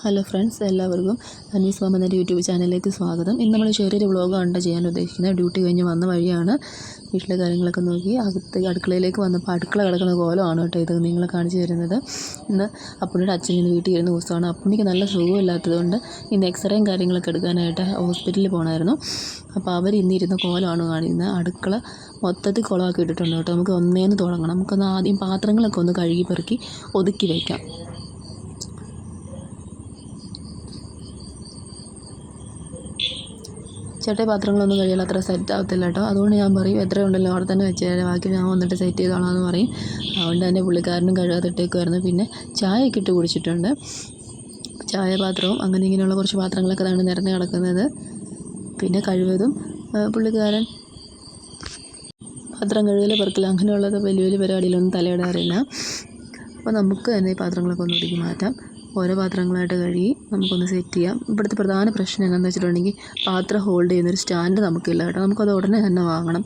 Hello friends എല്ലാവർക്കും അനീസ് മാമൻ എന്റെ യൂട്യൂബ് ചാനലിലേക്ക് സ്വാഗതം. ഇന്ന് നമ്മൾ ചെറിയൊരു വ്ളോഗാണ് ചെയ്യാൻ ഉദ്ദേശിക്കുന്നത് ഡ്യൂട്ടി കഴിഞ്ഞ് വന്ന വഴിയാണ്. വീട്ടിലെ കാര്യങ്ങളൊക്കെ നോക്കി അകത്ത് അടുക്കളയിലേക്ക് വന്നപ്പോൾ അടുക്കള കിടക്കുന്ന കോലമാണ് കേട്ടോ ഇത് നിങ്ങളെ കാണിച്ചു തരുന്നത്. ഇന്ന് അപ്പുണ്ണിയുടെ അച്ഛൻ ഇന്ന് വീട്ടിൽ ഇരുന്ന ദിവസമാണ്. അപ്പുണ്ണിക്ക് നല്ല സുഖമില്ലാത്തതുകൊണ്ട് ഇന്ന് എക്സ്റേയും കാര്യങ്ങളൊക്കെ എടുക്കാനായിട്ട് ഹോസ്പിറ്റലിൽ പോകണമായിരുന്നു അപ്പോൾ അവർ ഇന്നിരുന്ന കോലമാണ് കാണിക്കുന്നത്. അടുക്കള മൊത്തത്തിൽ കുളമാക്കി ഇട്ടിട്ടുണ്ട് കേട്ടോ. നമുക്ക് ഒന്നേന്ന് തുടങ്ങണം. നമുക്കൊന്ന് ആദ്യം പാത്രങ്ങളൊക്കെ ഒന്ന് കഴുകി പെറുക്കി ഒതുക്കി വയ്ക്കാം ചേട്ടേ പാത്രങ്ങളൊന്നും കഴിയില്ല അത്ര സെറ്റ് ആവത്തില്ല കേട്ടോ. അതുകൊണ്ട് ഞാൻ പറയും എത്ര ഉണ്ടല്ലോ അവിടെ തന്നെ വെച്ചേരാം ബാക്കി ഞാൻ വന്നിട്ട് സെറ്റ് ചെയ്തോളാം എന്ന് പറയും. അതുകൊണ്ട് തന്നെ പുള്ളിക്കാരനും കഴുകാത്തിട്ടേക്കുമായിരുന്നു പിന്നെ ചായയൊക്കെ ഇട്ട് കുടിച്ചിട്ടുണ്ട്. ചായ പാത്രവും അങ്ങനെ ഇങ്ങനെയുള്ള കുറച്ച് പാത്രങ്ങളൊക്കെ അതാണ് നിരന്ന് കിടക്കുന്നത്. പിന്നെ കഴിവതും പുള്ളിക്കാരൻ പാത്രം കഴുകൽ പെറുക്കൽ അങ്ങനെയുള്ളത് വലിയ വലിയ പരിപാടിയിലൊന്നും തലയിടാറില്ല. അപ്പോൾ നമുക്ക് തന്നെ ഈ പാത്രങ്ങളൊക്കെ ഒന്ന് ഒതുക്കി മാറ്റാം. ഓരോ പാത്രങ്ങളായിട്ട് കഴുകി നമുക്കൊന്ന് സെറ്റ് ചെയ്യാം. ഇവിടുത്തെ പ്രധാന പ്രശ്നം എന്താണെന്ന് വെച്ചിട്ടുണ്ടെങ്കിൽ പാത്രം ഹോൾഡ് ചെയ്യുന്ന ഒരു സ്റ്റാൻഡ് നമുക്കില്ല കേട്ടോ. നമുക്കത് ഉടനെ തന്നെ വാങ്ങണം.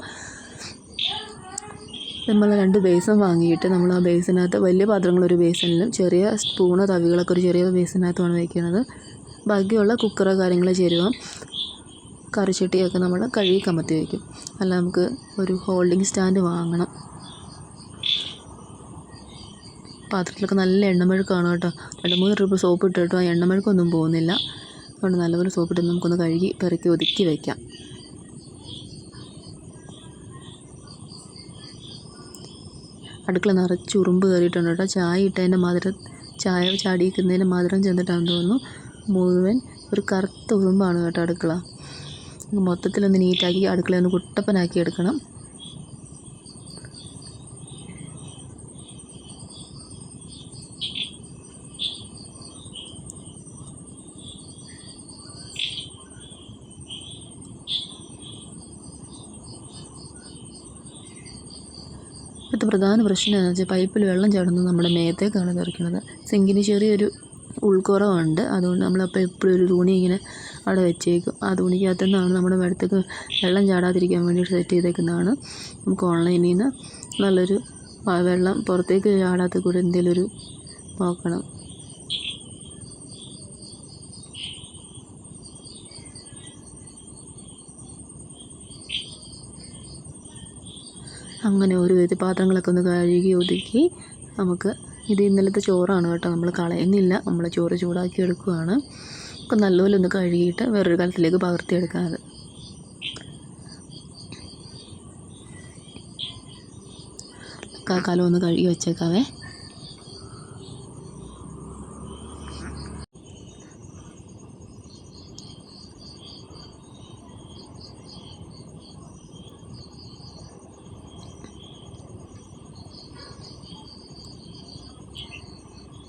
നമ്മൾ രണ്ട് ബേസൺ വാങ്ങിയിട്ട് നമ്മൾ ആ ബേസിനകത്ത് വലിയ പാത്രങ്ങൾ ഒരു ബേസണിലും ചെറിയ സ്പൂണ് തവികളൊക്കെ ഒരു ചെറിയ ബേസിനകത്തുമാണ് വയ്ക്കുന്നത് ബാക്കിയുള്ള കുക്കറ് കാര്യങ്ങൾ ചേരുവാം കറിച്ചട്ടിയൊക്കെ നമ്മൾ കഴുകി കമത്തി വയ്ക്കും അല്ല നമുക്ക് ഒരു ഹോൾഡിംഗ് സ്റ്റാൻഡ് വാങ്ങണം. പാത്രത്തിലൊക്കെ നല്ല എണ്ണമെഴുക്കാണ് കേട്ടോ. രണ്ട് മൂന്ന് ട്രിപ്പ് സോപ്പ് ഇട്ടിട്ടോ ആ എണ്ണമെഴുക്കൊന്നും പോകുന്നില്ല. അതുകൊണ്ട് നല്ലപോലെ സോപ്പിട്ട് നമുക്കൊന്ന് കഴുകി പെറുക്കി ഒതുക്കി വയ്ക്കാം അടുക്കള നിറച്ച് ഉറുമ്പ് കയറിയിട്ടുണ്ട് കേട്ടോ. ചായ ഇട്ടതിന്റെ മധുരം ചായ ചാടിയിരിക്കുന്നതിന്റെ മധുരം ചെന്നിട്ടാണെന്ന് തോന്നുന്നു. മുഴുവൻ ഒരു കറുത്ത ഉറുമ്പാണ് കേട്ടോ അടുക്കള. മൊത്തത്തിലൊന്ന് നീറ്റാക്കി അടുക്കളയൊന്ന് കുട്ടപ്പനാക്കി എടുക്കണം. ഇപ്പോഴത്തെ പ്രധാന പ്രശ്നം എന്താണെന്ന് വെച്ചാൽ പൈപ്പിൽ വെള്ളം ചാടുന്നത് നമ്മുടെ മേത്തേക്കാണ് തെറിക്കുന്നത് സിങ്കിന് ചെറിയൊരു ഉൾക്കുറവുണ്ട്. അതുകൊണ്ട് നമ്മളപ്പോൾ എപ്പോഴും ഒരു തുണി ഇങ്ങനെ അവിടെ വെച്ചേക്കും. ആ തുണിക്കകത്തു നിന്നാണ് നമ്മുടെ മേടത്തേക്ക് വെള്ളം ചാടാതിരിക്കാൻ വേണ്ടിയിട്ട് സെറ്റ് ചെയ്തേക്കുന്നതാണ്. നമുക്ക് ഓൺലൈനിൽ നിന്ന് നല്ലൊരു വെള്ളം പുറത്തേക്ക് ചാടാത്ത കൂടെ എന്തെങ്കിലും ഒരു നോക്കണം. അങ്ങനെ ഒരു വിധത്തിൽ പാത്രങ്ങളൊക്കെ ഒന്ന് കഴുകി ഒതുക്കി നമുക്ക് ഇത് ഇന്നലത്തെ ചോറാണ് കേട്ടോ. നമ്മൾ കളയുന്നില്ല. നമ്മൾ ചോറ് ചൂടാക്കി എടുക്കുകയാണ് ഒക്കെ നല്ലപോലെ ഒന്ന് കഴുകിയിട്ട് വേറൊരു കാലത്തിലേക്ക് പകർത്തിയെടുക്കാം അത് കാലം ഒന്ന് കഴുകി വെച്ചേക്കാവേ.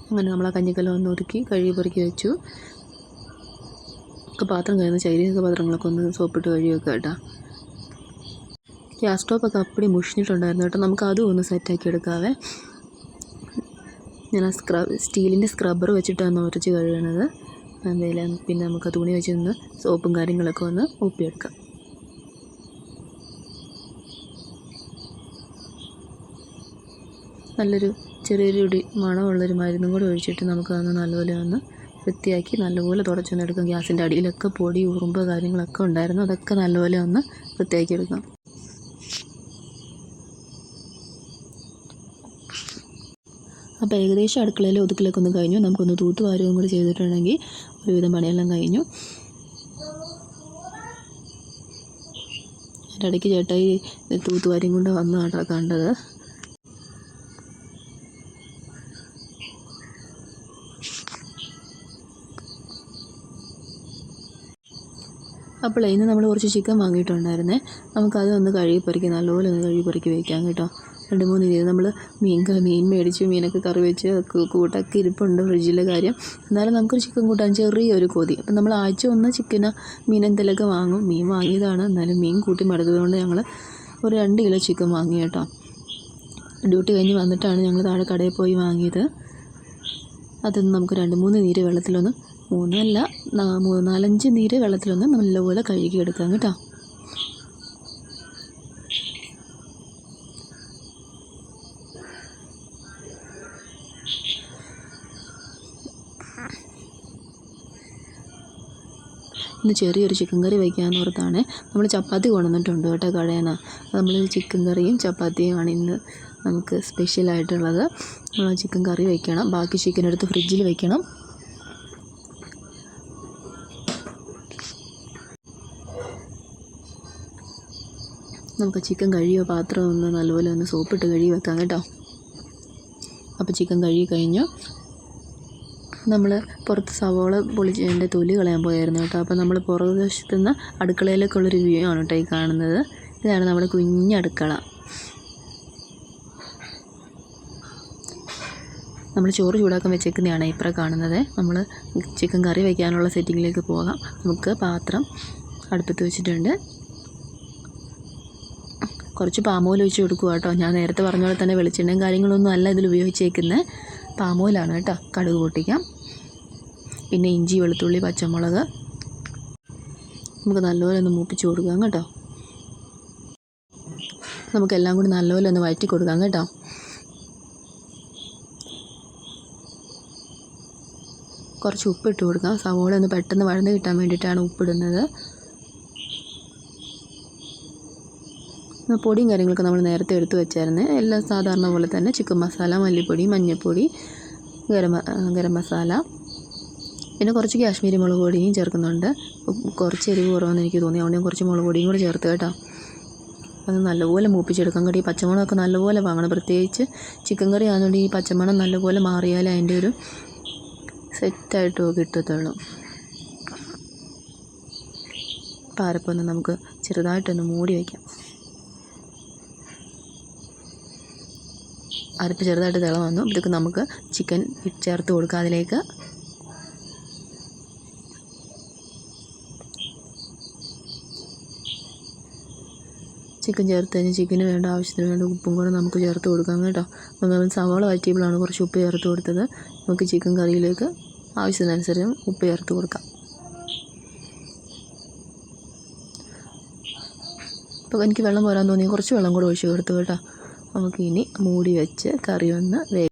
അങ്ങനെ നമ്മൾ ആ കഞ്ഞിക്കലം ഒന്ന് ഒതുക്കി കഴുകി പെറുക്കി വെച്ചു. ഒക്കെ പാത്രം കഴിയുന്ന ശരീരമൊക്കെ പാത്രങ്ങളൊക്കെ ഒന്ന് സോപ്പിട്ട് കഴുകി വെക്കുക കേട്ടോ. ഗ്യാസ് സ്റ്റോപ്പൊക്കെ അപ്പടി മുഷിഞ്ഞിട്ടുണ്ടായിരുന്നു കേട്ടോ. നമുക്ക് അതും ഒന്ന് സെറ്റാക്കി എടുക്കാവേ. ഞാൻ ആ സ്ക്രബ് സ്റ്റീലിന്റെ സ്ക്രബ്ബർ വെച്ചിട്ടാണ് ഉരച്ച് കഴുകണത്. എന്തെങ്കിലും പിന്നെ നമുക്ക് തുണി വെച്ച് ഒന്ന് സോപ്പും കാര്യങ്ങളൊക്കെ ഒന്ന് ഒപ്പിയെടുക്കാം നല്ലൊരു ചെറിയൊരു ഇടി മണമുള്ളൊരു മരുന്നും കൂടെ ഒഴിച്ചിട്ട് നമുക്കതൊന്ന് നല്ലപോലെ ഒന്ന് വൃത്തിയാക്കി നല്ലപോലെ തുടച്ചൊന്ന് എടുക്കാം ഗ്യാസിന്റെ അടിയിലൊക്കെ പൊടി ഉറുമ്പ് കാര്യങ്ങളൊക്കെ ഉണ്ടായിരുന്നു. അതൊക്കെ നല്ലപോലെ ഒന്ന് വൃത്തിയാക്കി എടുക്കാം അപ്പോൾ ഏകദേശം അടുക്കളയിൽ ഒതുക്കലൊക്കെ ഒന്ന് കഴിഞ്ഞു. നമുക്കൊന്ന് തൂത്ത് വാരവും കൂടി ചെയ്തിട്ടുണ്ടെങ്കിൽ ഒരുവിധം പണിയെല്ലാം കഴിഞ്ഞു. അതിന്റെ ഇടയ്ക്ക് ചേട്ടായി തൂത്തുവാരിയും കൊണ്ട് വന്നു കേട്ടോ കണ്ടത്. അപ്പോൾ ഇന്ന് നമ്മൾ കുറച്ച് ചിക്കൻ വാങ്ങിയിട്ടുണ്ടായിരുന്നേ. നമുക്കത് ഒന്ന് കഴുകി പറിക്കാം നല്ലപോലെ ഒന്ന് കഴുകി പറിക്കി വയ്ക്കാം കേട്ടോ. രണ്ട് മൂന്ന് രീതി നമ്മൾ മീൻ മീൻ മേടിച്ച് മീനൊക്കെ കറി വെച്ച് കൂട്ടൊക്കെ ഇരിപ്പുണ്ട് ഫ്രിഡ്ജിലെ കാര്യം. എന്നാലും നമുക്കൊരു ചിക്കൻ കൂട്ടാൻ ചെറിയൊരു കൊതി. അപ്പം നമ്മൾ ആഴ്ച ഒന്ന് ചിക്കന് മീൻ എന്തെങ്കിലുമൊക്കെ വാങ്ങും. മീൻ വാങ്ങിയതാണ്. എന്നാലും മീൻ കൂട്ടി മടുത്തതുകൊണ്ട് ഞങ്ങൾ ഒരു രണ്ട് കിലോ ചിക്കൻ വാങ്ങി കേട്ടോ. ഡ്യൂട്ടി കഴിഞ്ഞ് വന്നിട്ടാണ് ഞങ്ങൾ താഴെ കടയിൽ പോയി വാങ്ങിയത്. അതൊന്ന് നമുക്ക് രണ്ട് മൂന്ന് നീര് വെള്ളത്തിലൊന്ന് മൂന്നല്ല നാ- മൂന്ന് നാലഞ്ച് നീര് വെള്ളത്തിലൊന്ന് നല്ലപോലെ കഴുകിയെടുക്കാം കേട്ടോ. ഇന്ന് ചെറിയൊരു ചിക്കൻ കറി വയ്ക്കാമെന്ന് ഓർത്താണ്. നമ്മൾ ചപ്പാത്തി കൊണ്ടുവന്നിട്ടുണ്ട് കേട്ടോ നിന്ന് നമ്മൾ ചിക്കൻ കറിയും ചപ്പാത്തിയുമാണ് ഇന്ന് നമുക്ക് സ്പെഷ്യലായിട്ടുള്ളത് നമ്മൾ ചിക്കൻ കറി വയ്ക്കണം ബാക്കി ചിക്കൻ എടുത്ത് ഫ്രിഡ്ജിൽ വയ്ക്കണം നമുക്ക് ചിക്കൻ കഴുകിയ പാത്രം ഒന്ന് നല്ലപോലെ ഒന്ന് സോപ്പിട്ട് കഴുകി വെക്കാം കേട്ടോ. അപ്പോൾ ചിക്കൻ കഴുകി കഴിഞ്ഞു. നമ്മൾ പുറത്ത് സവോള പൊളിച്ച് അതിന്റെ തൊലി കളയാൻ പോയായിരുന്നു കേട്ടോ. അപ്പോൾ നമ്മൾ പുറത്ത് നിന്ന് അടുക്കളയിലേക്കുള്ളൊരു വ്യൂ ആണ് കേട്ടോ ഈ കാണുന്നത്. ഇതാണ് നമ്മുടെ കുഞ്ഞടുക്കള നമ്മൾ ചോറ് ചൂടാക്കാൻ വെച്ചേക്കുന്നതാണ് ഇപ്പുറം കാണുന്നത്. നമ്മൾ ചിക്കൻ കറി വയ്ക്കാനുള്ള സെറ്റിങ്ങിലേക്ക് പോകാം. നമുക്ക് പാത്രം അടുപ്പത്ത് വെച്ചിട്ടുണ്ട്. കുറച്ച് പാമോയിൽ ഒഴിച്ച് കൊടുക്കുക കേട്ടോ. ഞാൻ നേരത്തെ പറഞ്ഞ പോലെ തന്നെ വെളിച്ചെണ്ണയും കാര്യങ്ങളൊന്നും അല്ല ഇതിൽ ഉപയോഗിച്ചേക്കുന്നത് പാമോയിലാണ് കേട്ടോ. കടുക് പൊട്ടിക്കാം. പിന്നെ ഇഞ്ചി വെളുത്തുള്ളി പച്ചമുളക്. നമുക്ക് നല്ലപോലെ ഒന്ന് മൂപ്പിച്ച് കൊടുക്കാം കേട്ടോ. നമുക്കെല്ലാം കൂടി നല്ലപോലെ ഒന്ന് വഴറ്റി കൊടുക്കാം കേട്ടോ. കുറച്ച് ഉപ്പിട്ട് കൊടുക്കാം. സവോള ഒന്ന് പെട്ടെന്ന് വഴന്ന് കിട്ടാൻ വേണ്ടിയിട്ടാണ് ഉപ്പിടുന്നത്. പൊടിയും കാര്യങ്ങളൊക്കെ നമ്മൾ നേരത്തെ എടുത്ത് വെച്ചായിരുന്നു. എല്ലാം സാധാരണ പോലെ തന്നെ ചിക്കൻ മസാല മല്ലിപ്പൊടി മഞ്ഞൾപ്പൊടി ഗരം ഗരം മസാല. പിന്നെ കുറച്ച് കാശ്മീരി മുളക് പൊടിയും ചേർക്കുന്നുണ്ട്. കുറച്ച് എരിവ് കുറവെന്ന് എനിക്ക് തോന്നി. അതുകൊണ്ട് ഞാൻ കുറച്ച് മുളക് പൊടിയും കൂടി ചേർത്ത് കേട്ടോ. അത് നല്ലപോലെ മൂപ്പിച്ചെടുക്കാൻ കടി പച്ചമുളകൊക്കെ നല്ലപോലെ വാങ്ങണം. പ്രത്യേകിച്ച് ചിക്കൻ കറി ആയതുകൊണ്ട് ഈ പച്ചമണം നല്ലപോലെ മാറിയാലേ അതിന്റെ ഒരു സെറ്റായിട്ട് കിട്ടത്തുള്ളൂ. പാരപ്പൊന്ന് നമുക്ക് ചെറുതായിട്ടൊന്ന് മൂടി വയ്ക്കാം. അരപ്പ് ചെറുതായിട്ട് തിള വന്നു. ഇതൊക്കെ നമുക്ക് ചിക്കൻ ചേർത്ത് കൊടുക്കാം അതിലേക്ക്. ചിക്കൻ ചേർത്ത് കഴിഞ്ഞാൽ ചിക്കന് വേണ്ട ആവശ്യത്തിന് വേണ്ട ഉപ്പും കൂടെ നമുക്ക് ചേർത്ത് കൊടുക്കാം കേട്ടോ. അപ്പോൾ നമ്മൾ സവാള വറ്റിയപ്പോഴാണ് കുറച്ച് ഉപ്പ് ചേർത്ത് കൊടുത്തത്. നമുക്ക് ചിക്കൻ കറിയിലേക്ക് ആവശ്യത്തിനനുസരിച്ച് ഉപ്പ് ചേർത്ത് കൊടുക്കാം. അപ്പോൾ എനിക്ക് വെള്ളം പോരാൻ തോന്നി. കുറച്ച് വെള്ളം കൂടെ ഒഴിച്ച് കൊടുത്തു കേട്ടോ. നമുക്ക് ഇനി മൂടി വെച്ച് കറി ഒന്ന് വേ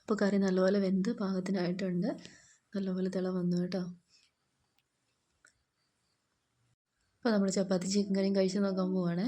അപ്പോൾ കറി നല്ലപോലെ വെന്ത് പാകത്തിനായിട്ടുണ്ട്. നല്ലപോലെ തിള വന്നു കേട്ടോ. അപ്പോൾ നമ്മൾ ചപ്പാത്തി ചിക്കൻ കറിയും കഴിച്ച് നോക്കാൻ പോവാണേ.